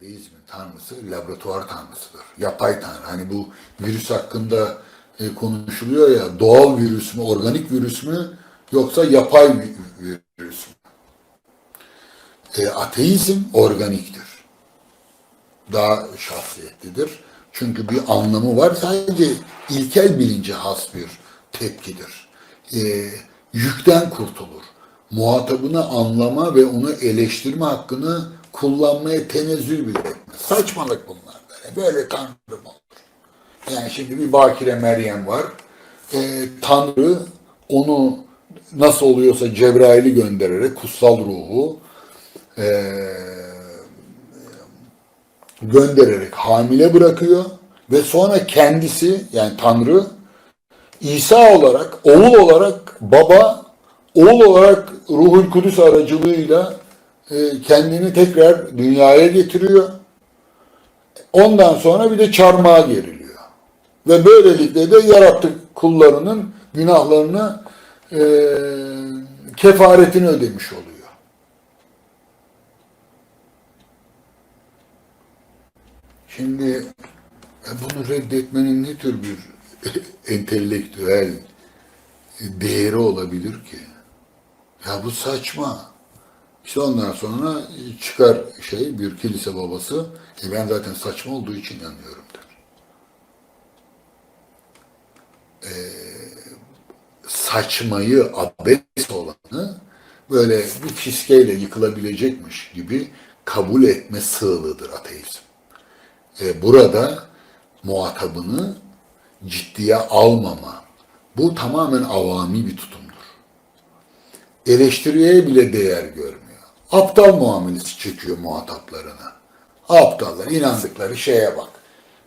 Deizmin tanrısı laboratuvar tanrısıdır. Yapay tanrı. Hani bu virüs hakkında e, konuşuluyor ya doğal virüs mü, organik virüs mü yoksa yapay vi- virüs mü? E, ateizm organiktir. Daha şahsiyetlidir. Çünkü bir anlamı var. Sadece ilkel bilince has bir tepkidir. E, yükten kurtulur. Muhatabını anlama ve onu eleştirme hakkını kullanmaya tenezzül bile. Saçmalık bunlar. Böyle, böyle tanrı mı olur? Yani şimdi bir Bakire Meryem var. E, Tanrı onu nasıl oluyorsa Cebrail'i göndererek kutsal ruhu e, göndererek hamile bırakıyor ve sonra kendisi yani Tanrı İsa olarak, oğul olarak baba, oğul olarak Ruhul Kudüs aracılığıyla kendini tekrar dünyaya getiriyor. Ondan sonra bir de çarmıha geriliyor. Ve böylelikle de yarattık kullarının günahlarını e, kefaretini ödemiş oluyor. Şimdi e, bunu reddetmenin ne tür bir entelektüel değeri olabilir ki? Ya bu saçma. İşte ondan sonra çıkar şey bir kilise babası. E ben zaten saçma olduğu için inanıyorum der. E, saçmayı, abes olanı böyle bir fiskeyle yıkılabilecekmiş gibi kabul etme sığlığıdır ateizm. E, burada muhatabını ciddiye almama. Bu tamamen avami bir tutumdur. Eleştiriye bile değer görmüyor. Aptal muamelesi çekiyor muhataplarına. Aptallar inandıkları şeye bak.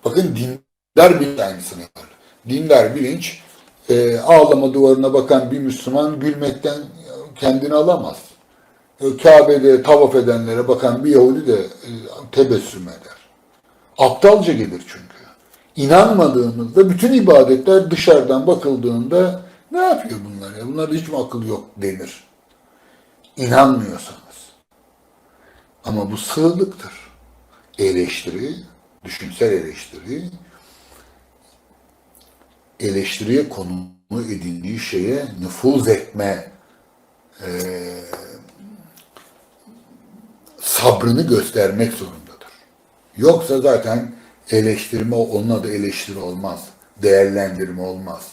Bakın dindar bilinç aynısını yapar. Dindar bilinç e, ağlama duvarına bakan bir Müslüman gülmekten kendini alamaz. E, Kabe'de tavaf edenlere bakan bir Yahudi de e, tebessüm eder. Aptalca gelir çünkü. İnanmadığımızda bütün ibadetler dışarıdan bakıldığında ne yapıyor bunlar ya? Bunlarda hiç mi akıl yok denir. İnanmıyorsanız. Ama bu sığlıktır. Eleştiri, düşünsel eleştiri, eleştiriye konu edindiği şeye nüfuz etme eee, sabrını göstermek zorundadır. Yoksa zaten eleştirme, onun adı eleştiri olmaz. Değerlendirme olmaz.